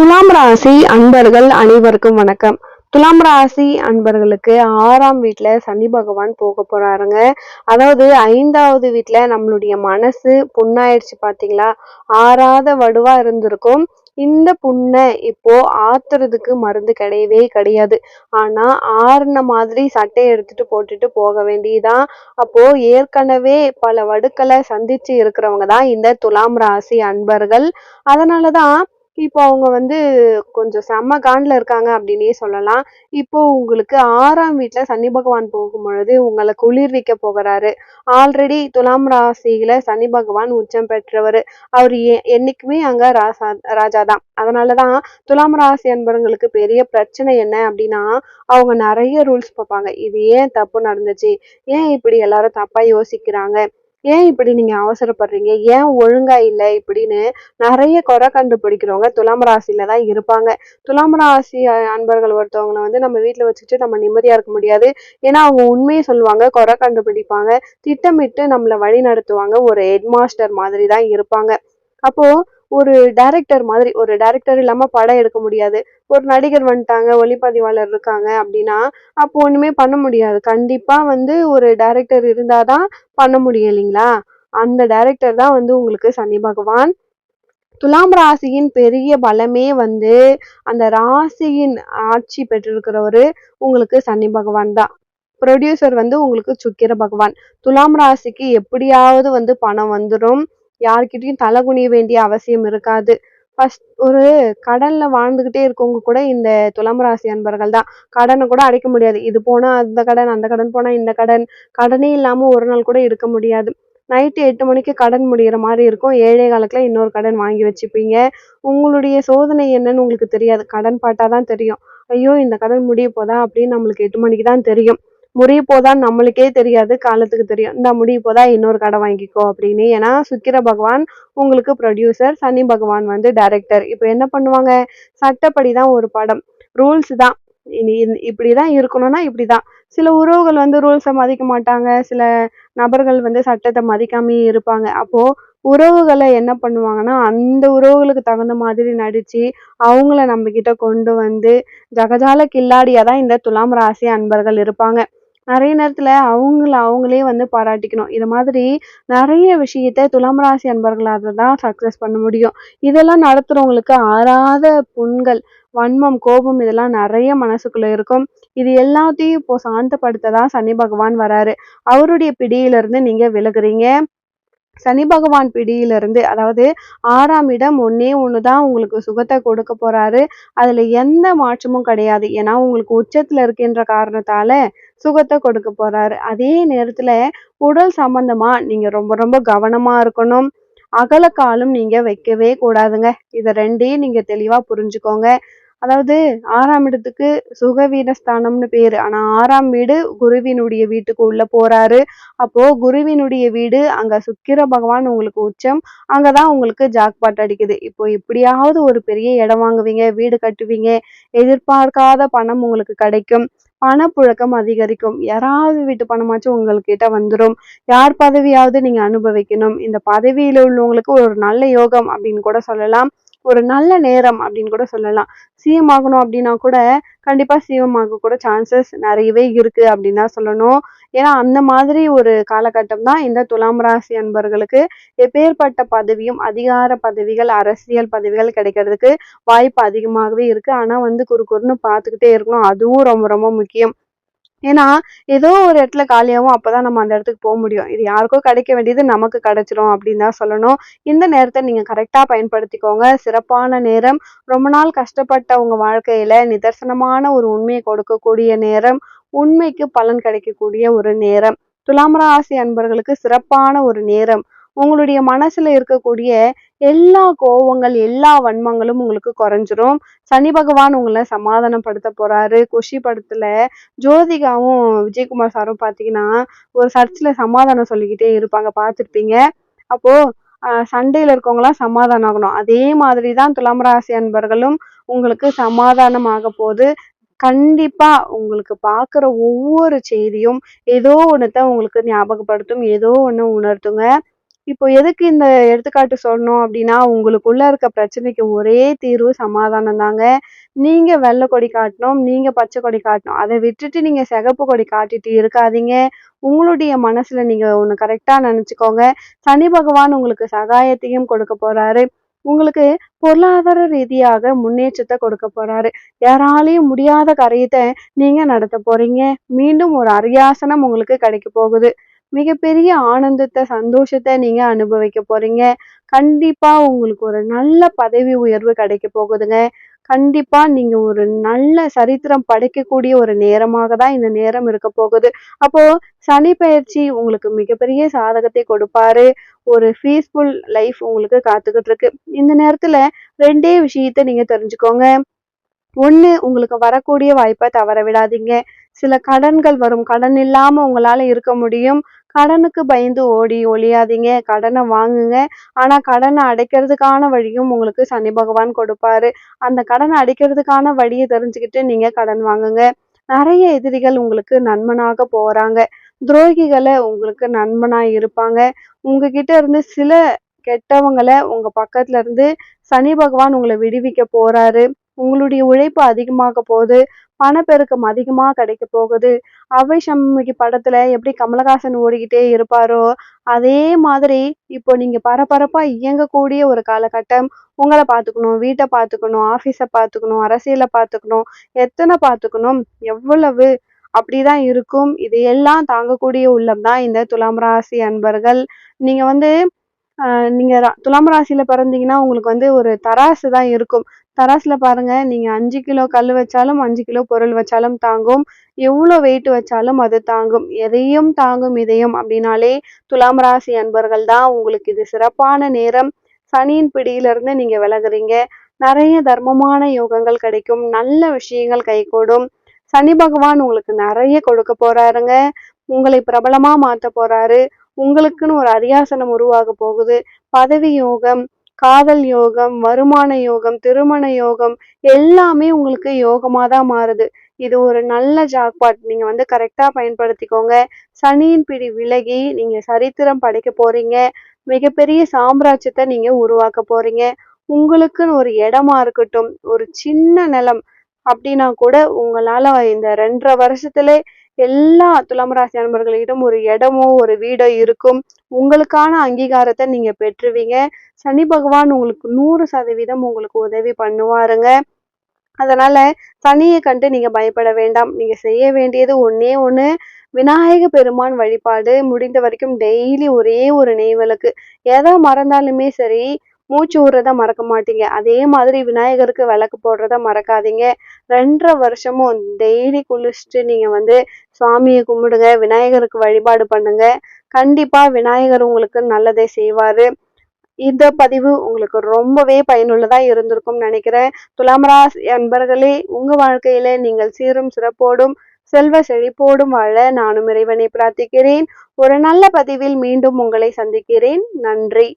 துலாம் ராசி அன்பர்கள் அனைவருக்கும் வணக்கம். துலாம் ராசி அன்பர்களுக்கு ஆறாம் வீட்ல சனி பகவான் போக போறாருங்க. அதாவது ஐந்தாவது வீட்ல நம்மளுடைய மனசு புண்ணாயிடுச்சு பாத்தீங்களா? ஆறாத வடுவா இருந்திருக்கும். இந்த புண்ணை இப்போ ஆத்துறதுக்கு மருந்து கிடையவே கிடையாது. ஆனா ஆறுன மாதிரி சட்டையை எடுத்துட்டு போட்டுட்டு போக வேண்டியதான் அப்போ ஏற்கனவே பல வடுக்களை சந்திச்சு இருக்கிறவங்க தான் இந்த துலாம் ராசி அன்பர்கள். அதனாலதான் இப்போ அவங்க வந்து கொஞ்சம் செம்ம காண்டில் இருக்காங்க அப்படின்னே சொல்லலாம். இப்போ உங்களுக்கு ஆறாம் வீட்டில் சனி பகவான் போகும் பொழுது உங்களை குளிர்விக்க போகிறாரு. ஆல்ரெடி துலாம் ராசியில சனி பகவான் உச்சம் பெற்றவர். அவர் எ- என்னைக்குமே அங்க ராசா ராஜா தான். அதனாலதான் துலாம் ராசி அன்பர்களுக்கு பெரிய பிரச்சனை என்ன அப்படின்னா அவங்க நிறைய ரூல்ஸ் பார்ப்பாங்க இது ஏன் தப்பு நடந்துச்சு? ஏன் இப்படி எல்லாரும் தப்பா யோசிக்கிறாங்க? ஏன் இப்படி நீங்க அவசரப்படுறீங்க? ஏன் ஒழுங்கா இல்லை இப்படின்னு நிறைய குறை கண்டுபிடிக்கிறவங்க துலாம் ராசியில தான் இருப்பாங்க. துலாம் ராசி அன்பர்கள் ஒருத்தவங்களை வந்து நம்ம வீட்டுல வச்சுட்டு நம்ம நிம்மதியா இருக்க முடியாது. ஏன்னா அவங்க உண்மையை சொல்லுவாங்க குறை கண்டுபிடிப்பாங்க திட்டமிட்டு நம்மள வழி நடத்துவாங்க ஒரு ஹெட் மாஸ்டர் மாதிரி தான் இருப்பாங்க. அப்போ ஒரு டைரக்டர் மாதிரி ஒரு டைரக்டர் இல்லாமல் படம் எடுக்க முடியாது. ஒரு நடிகர் வந்துட்டாங்க ஒளிப்பதிவாளர் இருக்காங்க அப்படின்னா அப்போ ஒன்றுமே பண்ண முடியாது. கண்டிப்பாக வந்து ஒரு டைரக்டர் இருந்தாதான் பண்ண முடியும் இல்லைங்களா? அந்த டைரக்டர் தான் வந்து உங்களுக்கு சனி பகவான். துலாம் ராசியின் பெரிய பலமே வந்து அந்த ராசியின் ஆட்சி பெற்றிருக்கிறவர் உங்களுக்கு சனி பகவான் தான். ப்ரொடியூசர் வந்து உங்களுக்கு சுக்கிர பகவான். துலாம் ராசிக்கு எப்படியாவது வந்து பணம் வந்துடும் யார்கிட்டயும் தலை குனிய வேண்டிய அவசியம் இருக்காது. ஃபஸ்ட் ஒரு கடன்ல வாழ்ந்துகிட்டே இருக்கவங்க கூட இந்த துலாம் ராசி அன்பர்கள் தான். கடனை கூட அடைக்க முடியாது. இது போனா அந்த கடன் அந்த கடன் போனா இந்த கடன். கடனே இல்லாம ஒரு நாள் கூட இருக்க முடியாது. நைட்டு எட்டு மணிக்கு கடன் முடியிற மாதிரி இருக்கும். ஏழை காலத்தில் இன்னொரு கடன் வாங்கி வச்சுப்பீங்க. உங்களுடைய சோதனை என்னன்னு உங்களுக்கு தெரியாது. கடன் பாட்டாதான் தெரியும். ஐயோ இந்த கடன் முடிய போதா அப்படின்னு நம்மளுக்கு எட்டு மணிக்கு தான் தெரியும். முடிய போதான்னு நம்மளுக்கே தெரியாது காலத்துக்கு தெரியும். இந்த முடிய போதா இன்னொரு கடை வாங்கிக்கோ அப்படின்னு. ஏன்னா சுக்கிர பகவான் உங்களுக்கு ப்ரொடியூசர் சனி பகவான் வந்து டைரக்டர் இப்போ என்ன பண்ணுவாங்க? சட்டப்படி தான் ஒரு படம். ரூல்ஸ் தான். இனி தான் இப்படிதான் இருக்கணும்னா இப்படிதான். சில உறவுகள் வந்து ரூல்ஸை மதிக்க மாட்டாங்க. சில நபர்கள் வந்து சட்டத்தை மதிக்காமே இருப்பாங்க. அப்போது உறவுகளை என்ன பண்ணுவாங்கன்னா அந்த உறவுகளுக்கு தகுந்த மாதிரி நடித்து அவங்கள நம்ம கொண்டு வந்து ஜகஜால கில்லாடியாக தான் இந்த துலாம் ராசி அன்பர்கள் இருப்பாங்க. நிறைய நேரத்துல அவங்கள அவங்களே வந்து பாராட்டிக்கணும். இது மாதிரி நிறைய விஷயத்த துலாம் ராசி தான் சக்சஸ் பண்ண முடியும். இதெல்லாம் நடத்துறவங்களுக்கு ஆறாத புண்கள் வன்மம் கோபம் இதெல்லாம் நிறைய மனசுக்குள்ள இருக்கும். இது எல்லாத்தையும் இப்போ சாந்தப்படுத்த தான் சனி பகவான் வராரு. அவருடைய பிடியிலிருந்து நீங்க விலகுறீங்க. சனி பகவான் பிடியிலிருந்து அதாவது ஆறாம் இடம் ஒன்னே தான் உங்களுக்கு சுகத்தை கொடுக்க போறாரு. அதுல எந்த மாற்றமும் கிடையாது. ஏன்னா உங்களுக்கு உச்சத்துல இருக்கின்ற காரணத்தால சுகத்தை கொடுக்க போறாரு. அதே நேரத்துல உடல் சம்பந்தமா நீங்க ரொம்ப ரொம்ப கவனமா இருக்கணும். அகலக்காலும் நீங்க வைக்கவே கூடாதுங்க. இதை ரெண்டையும் நீங்க தெளிவா புரிஞ்சுக்கோங்க. அதாவது ஆறாம் இடத்துக்கு சுகவீனஸ்தானம்னு பேரு. ஆனா ஆறாம் வீடு குருவினுடைய வீட்டுக்கு உள்ள போறாரு. அப்போ குருவினுடைய வீடு அங்க சுக்கிர பகவான் உங்களுக்கு உச்சம். அங்கதான் உங்களுக்கு ஜாக்பாட் அடிக்குது. இப்போ எப்படியாவது ஒரு பெரிய இடம் வாங்குவீங்க வீடு கட்டுவீங்க. எதிர்பார்க்காத பணம் உங்களுக்கு கிடைக்கும். பணப்புழக்கம் அதிகரிக்கும். யாராவது வீட்டு பணமாச்சும் உங்கள்கிட்ட வந்துடும் யார் பதவியாவது நீங்க அனுபவிக்கணும். இந்த பதவியில உள்ளவங்களுக்கு ஒரு நல்ல யோகம் அப்படின்னு கூட சொல்லலாம். ஒரு நல்ல நேரம் அப்படின்னு கூட சொல்லலாம். சிஎம் ஆகணும் அப்படின்னா கூட கண்டிப்பாக சிஎம் ஆக கூட சான்சஸ் நிறையவே இருக்குது அப்படின்னு தான் சொல்லணும். ஏன்னா அந்த மாதிரி ஒரு காலகட்டம் தான் இந்த துலாம் ராசி அன்பர்களுக்கு எப்பேற்பட்ட பதவியும் அதிகார பதவிகள் அரசியல் பதவிகள் கிடைக்கிறதுக்கு வாய்ப்பு அதிகமாகவே இருக்குது ஆனால் வந்து குறு குறுன்னு பார்த்துக்கிட்டே இருக்கணும். அதுவும் ரொம்ப ரொம்ப முக்கியம். ஏன்னா ஏதோ ஒரு இடத்துல காலியாகவும் அப்போ தான் நம்ம அந்த இடத்துக்கு போக முடியும். இது யாருக்கோ கிடைக்க வேண்டியது நமக்கு கிடைச்சிரும் அப்படின்னு தான் சொல்லணும். இந்த நேரத்தை நீங்கள் கரெக்டாக பயன்படுத்திக்கோங்க. சிறப்பான நேரம். ரொம்ப நாள் கஷ்டப்பட்ட உங்க நிதர்சனமான ஒரு உண்மையை கொடுக்கக்கூடிய நேரம். உண்மைக்கு பலன் கிடைக்கக்கூடிய ஒரு நேரம். துலாம் ராசி அன்பர்களுக்கு சிறப்பான ஒரு நேரம். உங்களுடைய மனசுல இருக்கக்கூடிய எல்லா கோவங்கள் எல்லா வன்மங்களும் உங்களுக்கு குறைஞ்சிரும். சனி பகவான் உங்களை சமாதானப்படுத்த போறாரு. குஷி படத்துல ஜோதிகாவும் விஜயகுமார் சாரும் பாத்தீங்கன்னா ஒரு சர்ச்சில் சமாதானம் சொல்லிக்கிட்டே இருப்பாங்க. பார்த்துருப்பீங்க அப்போ சண்டையில் சண்டையில இருக்கவங்களாம் சமாதானம் ஆகணும். அதே மாதிரி தான் துலாம் ராசி அன்பர்களும் உங்களுக்கு சமாதானம் ஆக போது கண்டிப்பா உங்களுக்கு பார்க்குற ஒவ்வொரு செய்தியும் ஏதோ ஒன்றுத்த உங்களுக்கு ஞாபகப்படுத்தும் ஏதோ ஒன்று உணர்த்துங்க. இப்போ எதுக்கு இந்த எடுத்துக்காட்டு சொன்னோம் அப்படின்னா உங்களுக்குள்ள இருக்க பிரச்சனைக்கு ஒரே தீர்வு சமாதானம் தாங்க. நீங்க வெள்ளை கொடி காட்டணும் நீங்க பச்சை கொடி காட்டணும் அதை விட்டுட்டு நீங்க சிகப்பு கொடி காட்டிட்டு இருக்காதீங்க. உங்களுடைய மனசுல நீங்க ஒண்ணு கரெக்டா நினைச்சுக்கோங்க. சனி பகவான் உங்களுக்கு சகாயத்தையும் கொடுக்க போறாரு. உங்களுக்கு பொருளாதார ரீதியாக முன்னேற்றத்தை கொடுக்க போறாரு. யாராலையும் முடியாத காரியத்தை நீங்க நடத்த போறீங்க. மீண்டும் ஒரு அரியாசனம் உங்களுக்கு கிடைக்க போகுது. மிகப்பெரிய ஆனந்தத்தை சந்தோஷத்தை நீங்க அனுபவிக்க போறீங்க. கண்டிப்பா உங்களுக்கு ஒரு நல்ல பதவி உயர்வு கிடைக்க போகுதுங்க. கண்டிப்பா நீங்க ஒரு நல்ல சரித்திரம் படைக்கக்கூடிய ஒரு நேரமாக தான் இந்த நேரம் இருக்க போகுது. அப்போ சனி பயிற்சி உங்களுக்கு மிகப்பெரிய சாதகத்தை கொடுப்பாரு. ஒரு பீஸ்ஃபுல் லைஃப் உங்களுக்கு காத்துக்கிட்டு இருக்கு. இந்த நேரத்துல ரெண்டே விஷயத்த நீங்க தெரிஞ்சுக்கோங்க. ஒண்ணு உங்களுக்கு வரக்கூடிய வாய்ப்பை தவற விடாதீங்க. சில கடன்கள் வரும். கடன் இல்லாம உங்களால இருக்க முடியும். கடனுக்கு பயந்து ஓடி ஒழியாதீங்க. கடனை வாங்குங்க. ஆனால் கடனை அடைக்கிறதுக்கான வழியும் உங்களுக்கு சனி பகவான் கொடுப்பாரு. அந்த கடனை அடைக்கிறதுக்கான வழியை தெரிஞ்சுக்கிட்டு நீங்கள் கடன் வாங்குங்க. நிறைய எதிரிகள் உங்களுக்கு நண்பனாக போகிறாங்க துரோகிகளை உங்களுக்கு நண்பனாக இருப்பாங்க. உங்ககிட்ட இருந்து சில கெட்டவங்களை உங்கள் பக்கத்துல இருந்து சனி பகவான் உங்களை விடுவிக்க போகிறாரு உங்களுடைய உழைப்பு அதிகமாக போகுது. பணப்பெருக்கம் அதிகமாக கிடைக்க போகுது. அவை சண்முகி படத்துல எப்படி கமலஹாசன் ஓடிக்கிட்டே இருப்பாரோ அதே மாதிரி இப்போ நீங்க பரபரப்பா இயங்கக்கூடிய ஒரு காலகட்டம் உங்களை பார்த்துக்கணும் வீட்டை பார்த்துக்கணும் ஆஃபீஸை பார்த்துக்கணும் அரசியலை பார்த்துக்கணும் எத்தனை பார்த்துக்கணும் எவ்வளவு அப்படிதான் இருக்கும். இதையெல்லாம் தாங்கக்கூடிய உள்ளம் தான் இந்த துலாம் ராசி அன்பர்கள். நீங்க வந்து நீங்கள் நீங்க துலாம் ராசியில பிறந்தீங்கன்னா உங்களுக்கு வந்து ஒரு தராசு தான் இருக்கும். தராசுல பாருங்க நீங்க அஞ்சு கிலோ கல் வச்சாலும் அஞ்சு கிலோ பொருள் வச்சாலும் தாங்கும். எவ்வளோ வெயிட் வச்சாலும் அது தாங்கும். எதையும் தாங்கும் இதயம் அப்படின்னாலே துலாம் ராசி அன்பர்கள் தான் உங்களுக்கு இது சிறப்பான நேரம். சனியின் பிடியிலிருந்து நீங்க விலகுறீங்க. நிறைய தர்மமான யோகங்கள் கிடைக்கும். நல்ல விஷயங்கள் கைகூடும். சனி பகவான் உங்களுக்கு நிறைய கொடுக்க போறாருங்க. உங்களை பிரபலமா மாத்த போறாரு. உங்களுக்குன்னு ஒரு அரியாசனம் உருவாக போகுது. பதவி யோகம் காதல் யோகம் வருமான யோகம் திருமண யோகம் எல்லாமே உங்களுக்கு யோகமாக தான் மாறுது. இது ஒரு நல்ல ஜாக்பாட். நீங்க வந்து கரெக்டா பயன்படுத்திக்கோங்க. சனியின் பிடி விலகி நீங்க சரித்திரம் படைக்க போறீங்க. மிகப்பெரிய சாம்ராஜ்யத்தை நீங்க உருவாக்க போறீங்க. உங்களுக்குன்னு ஒரு இடமா இருக்கட்டும் ஒரு சின்ன நிலம் அப்படின்னா கூட உங்களால இந்த ரெண்டரை வருஷத்துல எல்லா துலாம் ராசி அன்பர்களிடம் ஒரு இடமோ ஒரு வீடோ இருக்கும். உங்களுக்கான அங்கீகாரத்தை நீங்க பெற்றுவீங்க. சனி பகவான் உங்களுக்கு நூறு சதவீதம் உங்களுக்கு உதவி பண்ணுவாருங்க. அதனால சனியை கண்டு நீங்க பயப்பட வேண்டாம். நீங்க செய்ய வேண்டியது ஒன்றே ஒன்று விநாயக பெருமான் வழிபாடு முடிந்த வரைக்கும் டெய்லி ஒரே ஒரு நெய்வலுக்கு. எதை மறந்தாலுமே சரி மூச்சு விடுறத மறக்க மாட்டீங்க. அதே மாதிரி விநாயகருக்கு விளக்கு போடுறத மறக்காதீங்க. ரெண்டரை வருஷமும் டெய்லி குளிச்சுட்டு நீங்க வந்து சுவாமியை கும்பிடுங்க விநாயகருக்கு வழிபாடு பண்ணுங்க. கண்டிப்பா விநாயகர் உங்களுக்கு நல்லதே செய்வாரு. இந்த பதிவு உங்களுக்கு ரொம்பவே பயனுள்ளதா இருந்திருக்கும் நினைக்கிறேன். துலாம் ராசி அன்பர்களே உங்க வாழ்க்கையில நீங்கள் சீரும் சிறப்போடும் செல்வ செழிப்போடும் வாழ நானும் இறைவனை பிரார்த்திக்கிறேன். ஒரு நல்ல பதிவில் மீண்டும் உங்களை சந்திக்கிறேன். நன்றி.